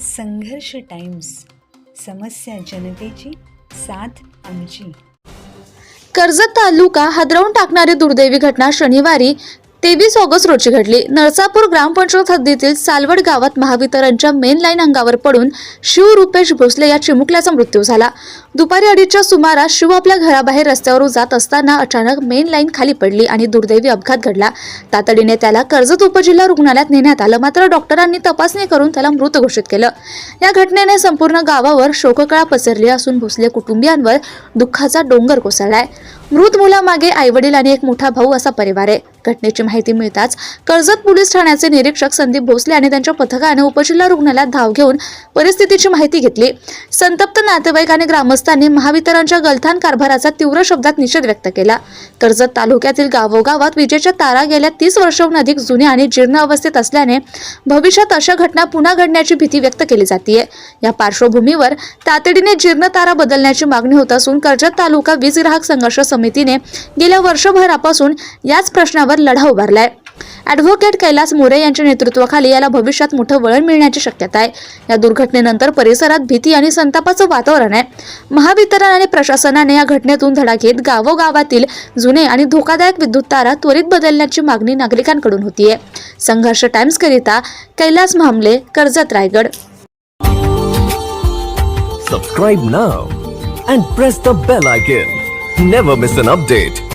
संघर्ष टाइम्स समस्या जनतेची साथ आमची. कर्जत तालुका हादरवून टाकणारी दुर्दैवी घटना शनिवारी तेवीस ऑगस्ट रोजी घडली. नरसापूर ग्रामपंचायत हद्दीतील सालवड गावात महावितरणच्या मेन लाईन अंगावर पडून शिव रुपेश भोसले या चिमुकल्याचा मृत्यू झाला. दुपारी अडीचच्या सुमारास शिव आपल्या घराबाहेर रस्त्यावरून जात असताना अचानक मेन लाईन खाली पडली आणि दुर्दैवी अपघात घडला. तातडीने त्याला कर्जत उपजिल्हा रुग्णालयात नेण्यात आलं. मात्र डॉक्टरांनी तपासणी करून त्याला मृत घोषित केलं. या घटनेने संपूर्ण गावावर शोककळा पसरली असून भोसले कुटुंबियांवर दुःखाचा डोंगर कोसळलाय. मृत मुलामागे आईवडील आणि एक मोठा भाऊ असा परिवार आहे. घटनेची माहिती मिळताच कर्जत पोलीस ठाण्याचे निरीक्षक संदीप भोसले आणि त्यांच्या पथकाने उपजिल्हा रुग्णालयात धाव घेऊन परिस्थितीची माहिती घेतली. संतप्त नातेवाईक आणि ग्रामस्थांनी महावितरणच्या गलथान कारभाराचा तीव्र शब्दात निषेध व्यक्त केला. कर्जत तालुक्यातील गावोगावात विजेच्या तारा गेल्या तीस वर्षाहून अधिक जुन्या आणि जीर्ण अवस्थेत असल्याने भविष्यात अशा घटना पुन्हा घडण्याची भीती व्यक्त केली जाते या पार्श्वभूमीवर तातडीने जीर्ण तारा बदलण्याची मागणी होत असून कर्जत तालुका वीज ग्राहक संघर्ष समितीने गेल्या वर्षभरापासून याच प्रश्नावर लढा उभारलाय. ॲडव्होकेट कैलास मोरे यांच्या नेतृत्वाखाली याला भविष्यात मोठं वळण मिळण्याची शक्यता आहे. या दुर्घटनेनंतर परिसरात भीती आणि संतापाचं वातावरण आहे. महावितरण आणि प्रशासनाने या घटनेतून धडा घेत गावोगावातील जुने आणि धोकादायक विद्युत तारा त्वरित बदलण्याची मागणी नागरिकांकडून होतीये. संघर्ष टाइम्स करिता Kailas म्हांबले Karjat Raigad. Subscribe now and press the bell icon. Never miss an update.